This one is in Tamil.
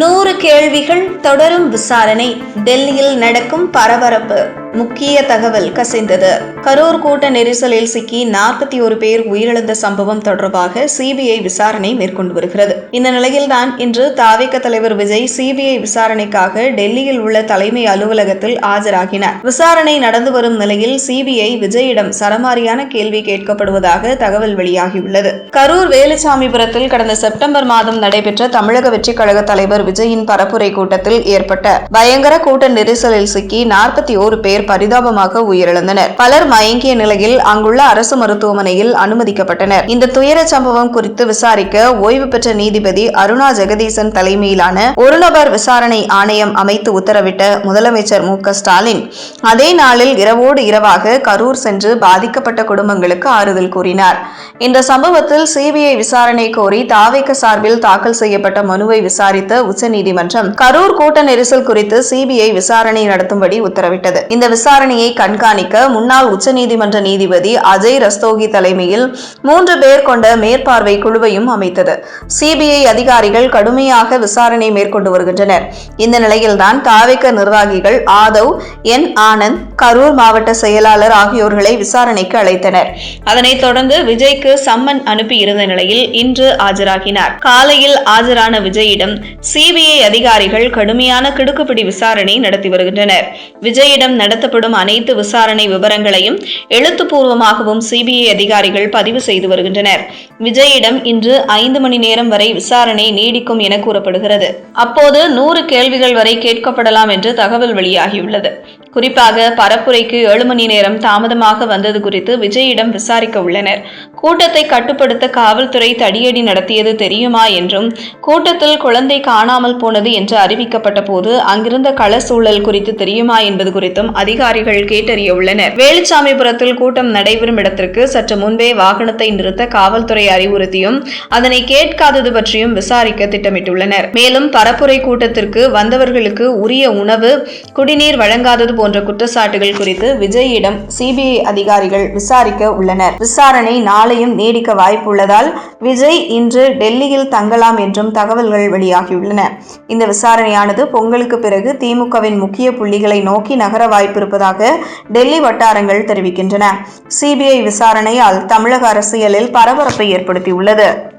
நூறு கேள்விகள் தொடரும் விசாரணை. டெல்லியில் நடக்கும் பரபரப்பு. முக்கிய தகவல் கசிந்தது. கரூர் கூட்ட நெரிசலில் சிக்கி நாற்பத்தி ஒரு பேர் உயிரிழந்த சம்பவம் தொடர்பாக சிபிஐ விசாரணை மேற்கொண்டு வருகிறது. இந்த நிலையில்தான் இன்று தாவேக தலைவர் விஜய் சிபிஐ விசாரணைக்காக டெல்லியில் உள்ள தலைமை அலுவலகத்தில் ஆஜராகினார். விசாரணை நடந்து வரும் நிலையில் சிபிஐ விஜயிடம் சரமாரியான கேள்வி கேட்கப்படுவதாக தகவல் வெளியாகியுள்ளது. கரூர் வேலுச்சாமிபுரத்தில் கடந்த செப்டம்பர் மாதம் நடைபெற்ற தமிழக வெற்றிக் கழக தலைவர் விஜயின் பரப்புரை கூட்டத்தில் ஏற்பட்ட பயங்கர கூட்ட நெரிசலில் சிக்கி நாற்பத்தி ஓரு பேர் பரிதாபமாக உயிரிழந்தனர். பலர் மயங்கிய நிலையில் அங்குள்ள அரசு மருத்துவமனையில் அனுமதிக்கப்பட்டனர். இந்த துயர சம்பவம் குறித்து விசாரிக்க ஓய்வு பெற்ற நீதிபதி அருணா ஜெகதீசன் தலைமையிலான ஒரு நபர் விசாரணை ஆணையம் அமைத்து உத்தரவிட்ட முதலமைச்சர் மு ஸ்டாலின் அதே நாளில் இரவோடு இரவாக கரூர் சென்று பாதிக்கப்பட்ட குடும்பங்களுக்கு ஆறுதல் கூறினார். இந்த சம்பவத்தில் சிபிஐ விசாரணை கோரி தாவேக்க சார்பில் தாக்கல் செய்யப்பட்ட மனுவை விசாரித்த உச்சநீதிமன்றம் கரூர் கூட்ட நெரிசல் குறித்து சிபிஐ விசாரணை நடத்தும்படி உத்தரவிட்டது. இந்த விசாரணையை கண்காணிக்க முன்னாள் உச்சநீதிமன்ற நீதிபதி அஜய் ரஸ்தோகி தலைமையில் மூன்று பேர் கொண்ட மேற்பார்வை குழுவையும் அமைத்தது. சிபிஐ அதிகாரிகள் கடுமையாக விசாரணை மேற்கொண்டு வருகின்றனர். இந்த நிலையில்தான் தாவேக்க நிர்வாகிகள் ஆதவ் என் ஆனந்த் கரூர் மாவட்ட செயலாளர் ஆகியோர்களை விசாரணைக்கு அழைத்தனர். அதனைத் தொடர்ந்து விஜய்க்கு சம்மன் அனுப்பியிருந்த நிலையில் இன்று ஆஜராகினார். காலையில் ஆஜரான விஜயிடம் சிபிஐ அதிகாரிகள் கடுமையான கிடுக்குப்பிடி விசாரணை நடத்தி வருகின்றனர். விஜயிடம் நடத்தப்படும் அனைத்து விசாரணை விவரங்களையும் எழுத்துப்பூர்வமாகவும் சிபிஐ அதிகாரிகள் பதிவு செய்து வருகின்றனர். விஜயிடம் இன்று ஐந்து மணி நேரம் வரை விசாரணை நீடிக்கும் என கூறப்படுகிறது. அப்போது நூறு கேள்விகள் வரை கேட்கப்படலாம் என்று தகவல் வெளியாகியுள்ளது. குறிப்பாக பரப்புரைக்கு ஏழு மணி நேரம் தாமதமாக வந்தது குறித்து விஜயிடம் விசாரிக்க உள்ளனர். கூட்டத்தை கட்டுப்படுத்த காவல்துறை தடியடி நடத்தியது தெரியுமா என்றும் கூட்டத்தில் குழந்தை காணாமல் போனது என்று அறிவிக்கப்பட்ட போது அங்கிருந்த கள சூழல் குறித்து தெரியுமா என்பது குறித்தும் அதிகாரிகள் கேட்டறிய உள்ளனர். வேலுச்சாமிபுரத்தில் கூட்டம் நடைபெறும் இடத்திற்கு சற்று முன்பே வாகனத்தை நிறுத்த காவல்துறை அறிவுறுத்தியும் அதனை கேட்காதது பற்றியும் விசாரிக்க திட்டமிட்டுள்ளனர். மேலும் பரப்புரை கூட்டத்திற்கு வந்தவர்களுக்கு உரிய உணவு குடிநீர் வழங்காதது போன்ற குற்றச்சாட்டுகள் குறித்து விஜயிடம் சிபிஐ அதிகாரிகள் விசாரிக்க உள்ளனர். விசாரணை நாளையும் நீடிக்க வாய்ப்புள்ளதால் விஜய் இன்று டெல்லியில் தங்கலாம் என்றும் தகவல்கள் வெளியாகியுள்ளன. இந்த விசாரணையானது பொங்கலுக்கு பிறகு திமுகவின் முக்கிய புள்ளிகளை நோக்கி நகர வாய்ப்பிருப்பதாக டெல்லி வட்டாரங்கள் தெரிவிக்கின்றன. சிபிஐ விசாரணையால் தமிழக அரசியலில் பரபரப்பை ஏற்படுத்தியுள்ளது.